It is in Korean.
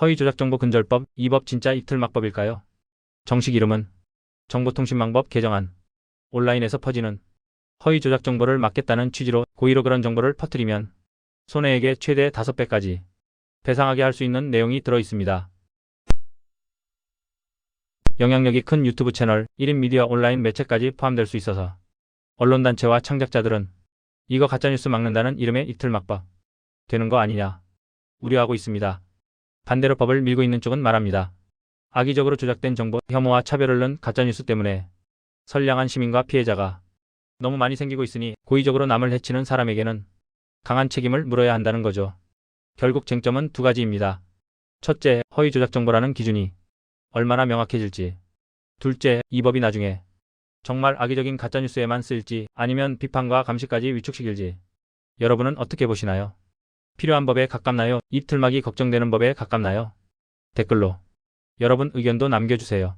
허위 조작 정보 근절법, 이 법 진짜 이틀막법일까요? 정식 이름은 정보통신망법 개정안. 온라인에서 퍼지는 허위 조작 정보를 막겠다는 취지로 고의로 그런 정보를 퍼뜨리면 손해액의 최대 5배까지 배상하게 할 수 있는 내용이 들어 있습니다. 영향력이 큰 유튜브 채널, 1인 미디어 온라인 매체까지 포함될 수 있어서 언론단체와 창작자들은 이거 가짜뉴스 막는다는 이름의 이틀막법 되는 거 아니냐 우려하고 있습니다. 반대로 법을 밀고 있는 쪽은 말합니다. 악의적으로 조작된 정보, 혐오와 차별을 넣은 가짜뉴스 때문에 선량한 시민과 피해자가 너무 많이 생기고 있으니 고의적으로 남을 해치는 사람에게는 강한 책임을 물어야 한다는 거죠. 결국 쟁점은 두 가지입니다. 첫째, 허위 조작 정보라는 기준이 얼마나 명확해질지. 둘째, 이 법이 나중에 정말 악의적인 가짜뉴스에만 쓰일지 아니면 비판과 감시까지 위축시킬지. 여러분은 어떻게 보시나요? 필요한 법에 가깝나요? 이 틀막이 걱정되는 법에 가깝나요? 댓글로 여러분 의견도 남겨주세요.